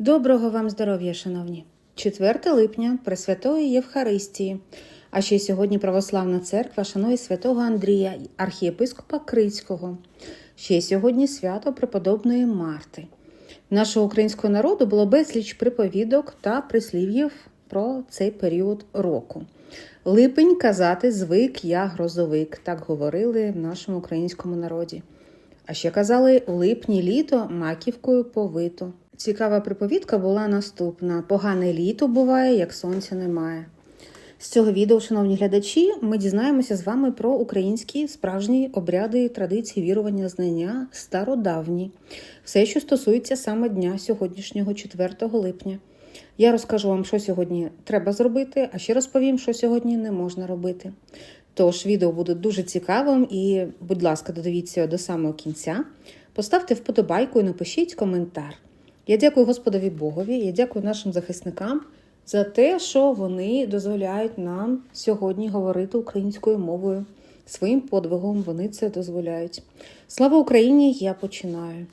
Доброго вам здоров'я, шановні! 4 липня Пресвятої Євхаристії. А ще сьогодні Православна церква шанує святого Андрія, архієпископа Крицького. Ще сьогодні свято преподобної Марти. Нашого українського народу було безліч приповідок та прислів'їв про цей період року. Липень казати звик я грозовик, так говорили в нашому українському народі. А ще казали липні літо маківкою повито. Цікава приповідка була наступна: погане літо буває, як сонця немає. З цього відео, шановні глядачі, ми дізнаємося з вами про українські справжні обряди, традиції, вірування, знання стародавні, все, що стосується саме дня сьогоднішнього, 4 липня. Я розкажу вам, що сьогодні треба зробити, а ще розповім, що сьогодні не можна робити. Тож відео буде дуже цікавим і, будь ласка, додивіться до самого кінця. Поставте вподобайку і напишіть коментар. Я дякую Господові Богові, я дякую нашим захисникам за те, що вони дозволяють нам сьогодні говорити українською мовою. Своїм подвигом вони це дозволяють. Слава Україні! Я починаю.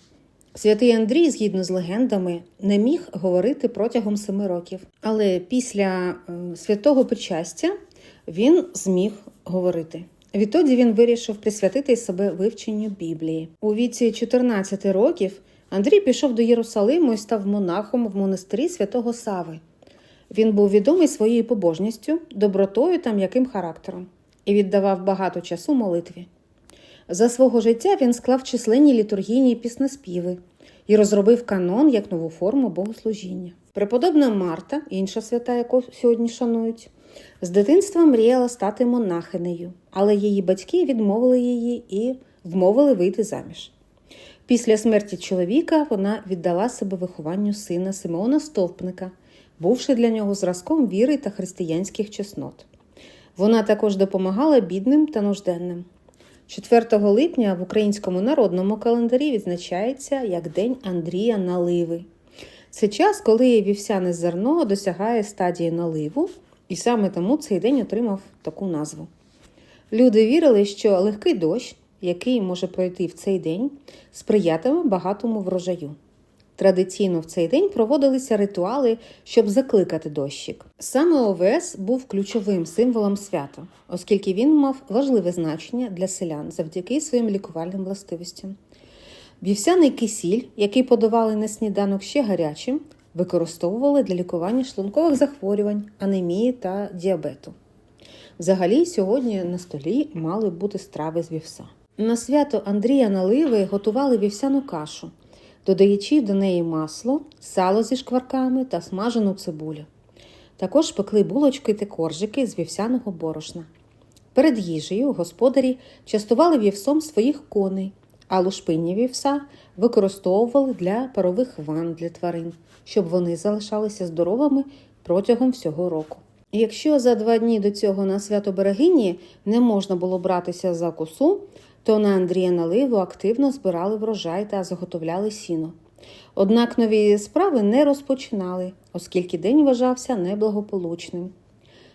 Святий Андрій, згідно з легендами, не міг говорити протягом семи років, але після е, святого причастя він зміг говорити. Відтоді він вирішив присвятити себе вивченню Біблії. У віці 14 років Андрій пішов до Єрусалиму і став монахом в монастирі святого Сави. Він був відомий своєю побожністю, добротою та м'яким характером і віддавав багато часу молитві. За свого життя він склав численні літургійні піснеспіви і розробив канон як нову форму богослужіння. Преподобна Марта, інша свята, яку сьогодні шанують, з дитинства мріяла стати монахинею, але її батьки відмовили її і вмовили вийти заміж. Після смерті чоловіка вона віддала себе вихованню сина Симеона Стовпника, бувши для нього зразком віри та християнських чеснот. Вона також допомагала бідним та нужденним. 4 липня в українському народному календарі відзначається як День Андрія Наливи. Це час, коли вівсяне зерно досягає стадії наливу, і саме тому цей день отримав таку назву. Люди вірили, що легкий дощ, який може пройти в цей день, сприятиме багатому врожаю. Традиційно в цей день проводилися ритуали, щоб закликати дощик. Саме овес був ключовим символом свята, оскільки він мав важливе значення для селян завдяки своїм лікувальним властивостям. Вівсяний кисіль, який подавали на сніданок ще гарячим, використовували для лікування шлункових захворювань, анемії та діабету. Взагалі, сьогодні на столі мали бути страви з вівса. На свято Андрія Наливи готували вівсяну кашу, додаючи до неї масло, сало зі шкварками та смажену цибулю. Також пекли булочки та коржики з вівсяного борошна. Перед їжею господарі частували вівсом своїх коней, а лушпинні вівса використовували для парових ванн для тварин, щоб вони залишалися здоровими протягом всього року. Якщо за два дні до цього на свято Берегині не можна було братися за косу, то на Андрія Наливу активно збирали врожай та заготовляли сіно. Однак нові справи не розпочинали, оскільки день вважався неблагополучним.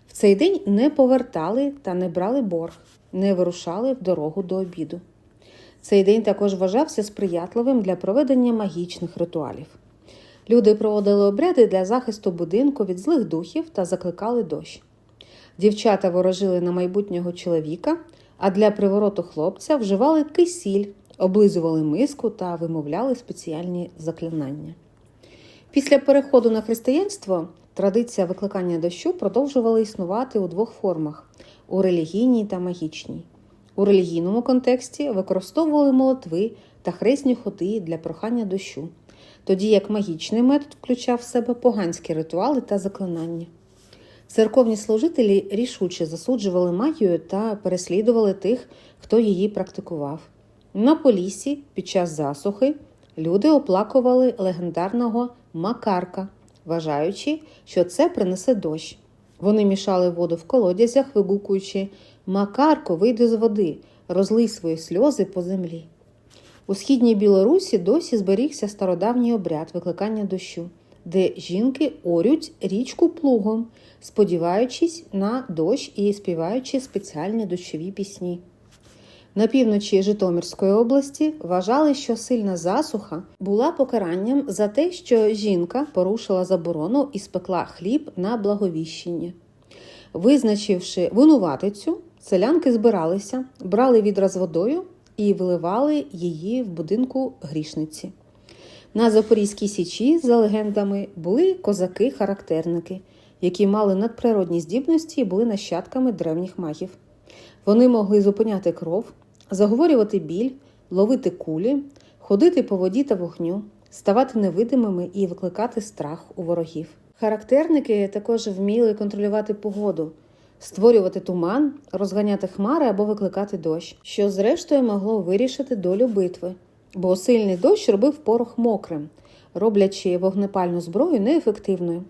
В цей день не повертали та не брали борг, не вирушали в дорогу до обіду. Цей день також вважався сприятливим для проведення магічних ритуалів. Люди проводили обряди для захисту будинку від злих духів та закликали дощ. Дівчата ворожили на майбутнього чоловіка, а для привороту хлопця вживали кисіль, облизували миску та вимовляли спеціальні заклинання. Після переходу на християнство традиція викликання дощу продовжувала існувати у двох формах у релігійній та магічній. У релігійному контексті використовували молитви та хресні ходи для прохання дощу, тоді як магічний метод включав в себе поганські ритуали та заклинання. Церковні служителі рішуче засуджували магію та переслідували тих, хто її практикував. На Поліссі під час засухи люди оплакували легендарного Макарка, вважаючи, що це принесе дощ. Вони мішали воду в колодязях, вигукуючи Макарко, вийди з води, розлий свої сльози по землі. У східній Білорусі досі зберігся стародавній обряд викликання дощу, де жінки орють річку плугом, сподіваючись на дощ і співаючи спеціальні дощові пісні. На півночі Житомирської області вважали, що сильна засуха була покаранням за те, що жінка порушила заборону і спекла хліб на благовіщення. Визначивши винуватицю, селянки збиралися, брали відра з водою і виливали її в будинку грішниці. На Запорізькій січі, за легендами, були козаки-характерники, які мали надприродні здібності і були нащадками древніх магів. Вони могли зупиняти кров, заговорювати біль, ловити кулі, ходити по воді та вогню, ставати невидимими і викликати страх у ворогів. Характерники також вміли контролювати погоду, створювати туман, розганяти хмари або викликати дощ, що зрештою могло вирішити долю битви, бо сильний дощ робив порох мокрим, роблячи вогнепальну зброю неефективною,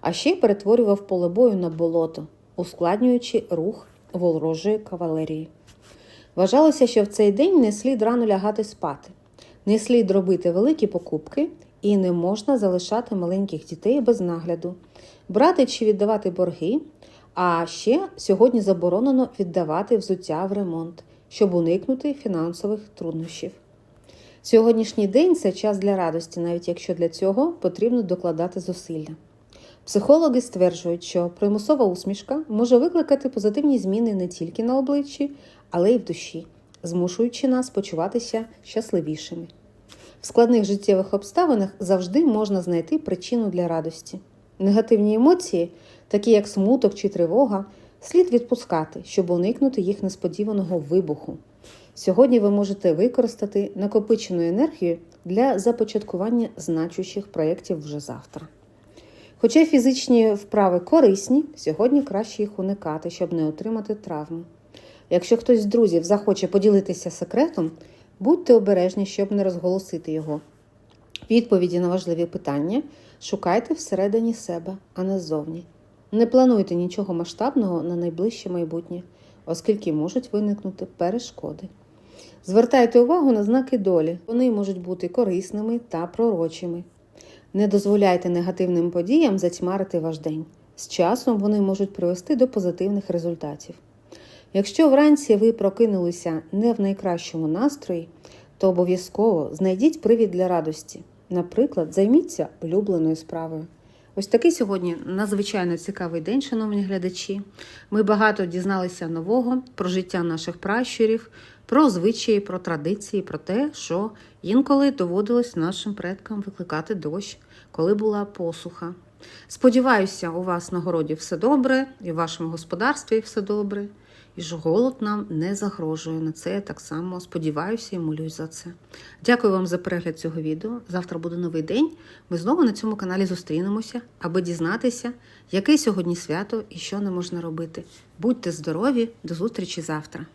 а ще перетворював поле бою на болото, ускладнюючи рух ворожої кавалерії. Вважалося, що в цей день не слід рано лягати спати, не слід робити великі покупки і не можна залишати маленьких дітей без нагляду, брати чи віддавати борги. А ще сьогодні заборонено віддавати взуття в ремонт, щоб уникнути фінансових труднощів. Сьогоднішній день це час для радості, навіть якщо для цього потрібно докладати зусилля. Психологи стверджують, що примусова усмішка може викликати позитивні зміни не тільки на обличчі, але й в душі, змушуючи нас почуватися щасливішими. В складних життєвих обставинах завжди можна знайти причину для радості. Негативні емоції, такі як смуток чи тривога, слід відпускати, щоб уникнути їх несподіваного вибуху. Сьогодні ви можете використати накопичену енергію для започаткування значущих проєктів вже завтра. Хоча фізичні вправи корисні, сьогодні краще їх уникати, щоб не отримати травми. Якщо хтось з друзів захоче поділитися секретом, будьте обережні, щоб не розголосити його. Відповіді на важливі питання шукайте всередині себе, а не ззовні. Не плануйте нічого масштабного на найближче майбутнє, оскільки можуть виникнути перешкоди. Звертайте увагу на знаки долі, вони можуть бути корисними та пророчими. Не дозволяйте негативним подіям затьмарити ваш день. З часом вони можуть привести до позитивних результатів. Якщо вранці ви прокинулися не в найкращому настрої, то обов'язково знайдіть привід для радості. Наприклад, займіться улюбленою справою. Ось такий сьогодні надзвичайно цікавий день, шановні глядачі. Ми багато дізналися нового про життя наших пращурів, про звичаї, про традиції, про те, що інколи доводилось нашим предкам викликати дощ, коли була посуха. Сподіваюся, у вас на городі все добре, і в вашому господарстві все добре, і ж голод нам не загрожує. На це я так само сподіваюся і молюсь за це. Дякую вам за перегляд цього відео. Завтра буде новий день. Ми знову на цьому каналі зустрінемося, аби дізнатися, яке сьогодні свято і що не можна робити. Будьте здорові, до зустрічі завтра!